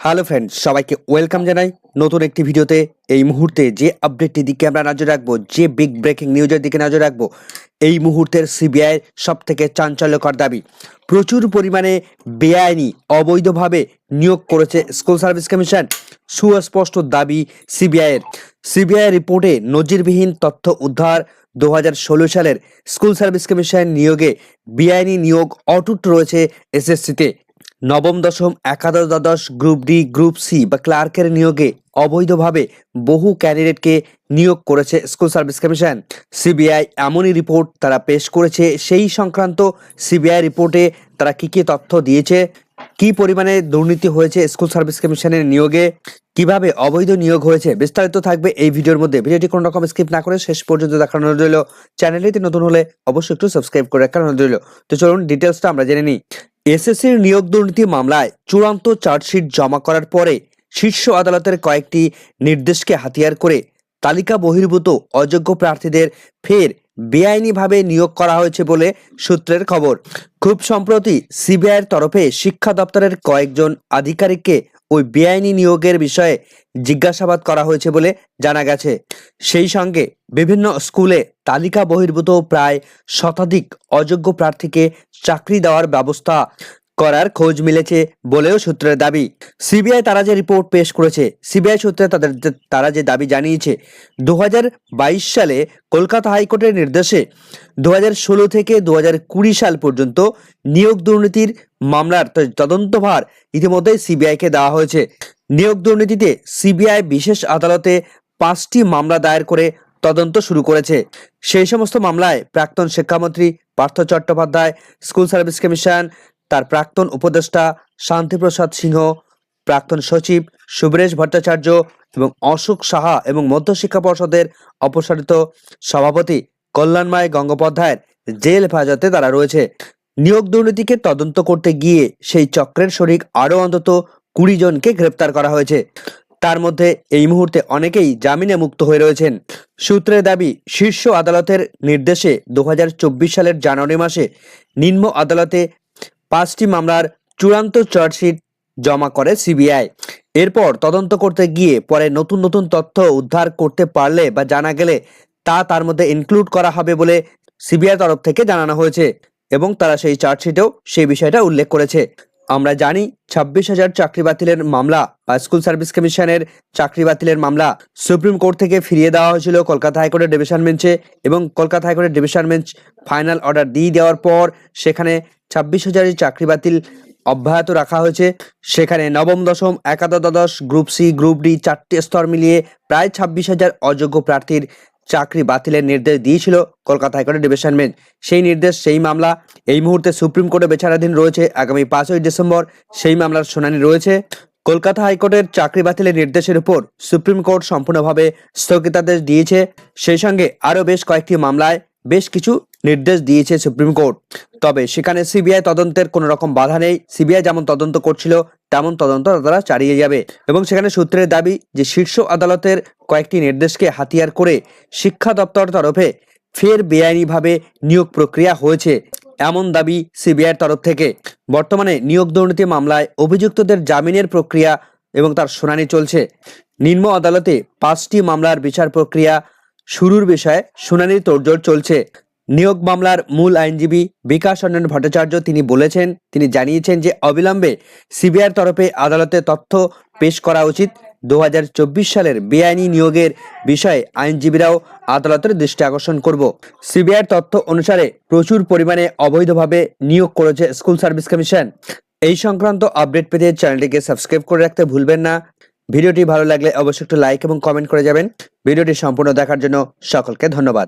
Hello friends সবাইকে welcome জানাই নতুন একটি ভিডিওতে। এই মুহূর্তে যে আপডেটটির দিকে আমরা নজর রাখব, যে বিগ ব্রেকিং নিউজের দিকে নজর রাখব, এই মুহূর্তের সিবিআই সব থেকে চাঞ্চল্যকর দাবি। প্রচুর পরিমাণে বেআইনি, অবৈধভাবে নিয়োগ করেছে স্কুল সার্ভিস কমিশন সুস্পষ্ট দাবি সিবিআইয়ের সিবিআই রিপোর্টে নজিরবিহীন তথ্য উদ্ধার দু হাজার ষোলো সালের স্কুল সার্ভিস কমিশন নিয়োগে বেআইনি নিয়োগ অটুট রয়েছে এসএসসিতে নবম দশম একাদশ দ্বাদশ গ্রুপ ডি, গ্রুপ সি বা ক্লার্কের নিয়োগে অবৈধভাবে বহু ক্যান্ডিডেটকে নিয়োগ করেছে স্কুল সার্ভিস কমিশন। সিবিআই এমনই রিপোর্ট তারা পেশ করেছে। সেই সংক্রান্ত সিবিআই রিপোর্টে তারা কী কী তথ্য দিয়েছে? কি পরিমাণে দুর্নীতি হয়েছে স্কুল সার্ভিস কমিশনের নিয়োগে? কীভাবে অবৈধ নিয়োগ হয়েছে বিস্তারিত থাকবে এই ভিডিওর মধ্যে। ভিডিওটি কোনো রকম স্কিপ না করে শেষ পর্যন্ত দেখানো রইল। চ্যানেলটিতে নতুন হলে অবশ্যই একটু সাবস্ক্রাইব করে রাখানো রইল। তো চলুন ডিটেলসটা আমরা জেনে নিই। এসএসসির নিয়োগ দুর্নীতি মামলায় চূড়ান্ত চার্জশিট জমা করার পরে শীর্ষ আদালতের কয়েকটি নির্দেশকে হাতিয়ার করে তালিকা বহির্ভূত অযোগ্য প্রার্থীদের ফের বেআইনিভাবে নিয়োগ করা হয়েছে বলে সূত্রের খবর। খুব সম্প্রতি সিবিআইয়ের তরফে শিক্ষা দপ্তরের কয়েকজন আধিকারিককে ওই বেআইনি নিয়োগের বিষয়ে জিজ্ঞাসাবাদ করা হয়েছে বলে জানা গেছে। সেই সঙ্গে বিভিন্ন স্কুলে তালিকা বহির্ভূত প্রায় শতাধিক অযোগ্য প্রার্থীকে চাকরি দেওয়ার ব্যবস্থা করার খোঁজ মিলেছে বলেও সূত্রের দাবি। সিবিআই তারা যে রিপোর্ট পেশ করেছে, সিবিআই সূত্রে তাদের তারা যে দাবি জানিয়েছে দু হাজার বাইশ সালে কলকাতা হাইকোর্টের নির্দেশে দু থেকে দু সাল পর্যন্ত নিয়োগ দুর্নীতির মামলার তদন্তভার ইতিমধ্যেই সিবিআইকে দেওয়া হয়েছে। নিয়োগ দুর্নীতিতে সিবিআই বিশেষ আদালতে পাঁচটি মামলা দায়ের করে তদন্ত শুরু করেছে। সেই সমস্ত মামলায় প্রাক্তন শিক্ষামন্ত্রী Partha Chattopadhyay, school service commission, তার প্রাক্তন উপদেষ্টা শান্তিপ্রসাদ সিংহ, প্রাক্তন সচিব সুবরেশ ভট্টাচার্য এবং অশোক সাহা এবং মধ্যশিক্ষা পর্ষদের অপসারিত সভাপতি কল্যাণময় গঙ্গোপাধ্যায়ের জেল হেফাজতে তারা রয়েছে। নিয়োগ দুর্নীতিকে তদন্ত করতে গিয়ে সেই চক্রের শরিক আরও অন্তত কুড়ি জনকে গ্রেপ্তার করা হয়েছে। তার মধ্যে এই মুহূর্তে অনেকেই জামিনে মুক্ত হয়ে রয়েছেন। সূত্রের দাবি, শীর্ষ আদালতের নির্দেশে দু হাজার চব্বিশ সালের জানুয়ারি মাসে নিম্ন আদালতে পাঁচটি মামলার চূড়ান্ত চার্জশিট জমা করে সিবিআই। এরপর তদন্ত করতে গিয়ে পরে নতুন নতুন তথ্য উদ্ধার করতে পারলে বা জানা গেলে তা তার মধ্যে ইনক্লুড করা হবে বলে সিবিআই তরফ থেকে জানানো হয়েছে। এবং তারা সেই চার্জশিটেও সেই বিষয়টা উল্লেখ করেছে। আমরা জানি ছাব্বিশ হাজার চাকরি বাতিলের মামলা বা স্কুল সার্ভিস কমিশনের চাকরি বাতিলের মামলা সুপ্রিম কোর্ট থেকে ফিরিয়ে দেওয়া হয়েছিল কলকাতা হাইকোর্টের ডিভিশন বেঞ্চে এবং কলকাতা হাইকোর্টের ডিভিশন বেঞ্চ ফাইনাল অর্ডার দিয়ে দেওয়ার পর সেখানে ছাব্বিশ হাজারের চাকরি বাতিল অব্যাহত রাখা হয়েছে। সেখানে নবম, দশম, একাদশ গ্রুপ সি, গ্রুপ ডি চারটি স্তর মিলিয়ে প্রায় ছাব্বিশ হাজার অযোগ্য প্রার্থীর চাকরি বাতিলের নির্দেশ দিয়েছিল কলকাতা হাইকোর্টের ডিভিশন বেঞ্চ। সেই নির্দেশ, সেই মামলা এই মুহূর্তে সুপ্রিম কোর্টে বিচারাধীন রয়েছে। আগামী পাঁচই ডিসেম্বর সেই মামলার শুনানি রয়েছে। কলকাতা হাইকোর্টের চাকরি বাতিলের নির্দেশের উপর সুপ্রিম কোর্ট সম্পূর্ণভাবে স্থগিতাদেশ দিয়েছে। সেই সঙ্গে আরও বেশ কয়েকটি মামলায় বেশ কিছু নির্দেশ দিয়েছে সুপ্রিম কোর্ট। তবে সেখানে সিবিআই তদন্তের কোনো রকম বাধা নেই। সিবিআই যেমন তদন্ত করছিল, তেমন তদন্ত তারা চালিয়ে যাবে। এবং সেখানে সূত্রের দাবি যে শীর্ষ আদালতের কয়েকটি নির্দেশকে হাতিয়ার করে শিক্ষা দপ্তর তরফে ফের বেআইনিভাবে নিয়োগ প্রক্রিয়া হয়েছে এমন দাবি সিবিআইয়ের তরফ থেকে। বর্তমানে নিয়োগ দুর্নীতি মামলায় অভিযুক্তদের জামিনের প্রক্রিয়া এবং তার শুনানি চলছে। নিম্ন আদালতে পাঁচটি মামলার বিচার প্রক্রিয়া শুরুর বিষয়ে শুনানির তোড়জোড় চলছে। নিয়োগ মামলার মূল আইনজীবী বিকাশ রঞ্জন ভট্টাচার্য তিনি বলেছেন, তিনি জানিয়েছেন যে অবিলম্বে সিবিআইয়ের তরফে আদালতে তথ্য পেশ করা উচিত। দু হাজার চব্বিশ সালের বেআইনি নিয়োগের বিষয়ে আইনজীবীরাও আদালতের দৃষ্টি আকর্ষণ করব। সিবিআইয়ের তথ্য অনুসারে প্রচুর পরিমাণে অবৈধভাবে নিয়োগ করেছে স্কুল সার্ভিস কমিশন। এই সংক্রান্ত আপডেট পেতে চ্যানেলটিকে সাবস্ক্রাইব করে রাখতে ভুলবেন না। ভিডিওটি ভালো লাগলে অবশ্যই একটু লাইক এবং কমেন্ট করে যাবেন। ভিডিওটি সম্পূর্ণ দেখার জন্য সকলকে ধন্যবাদ।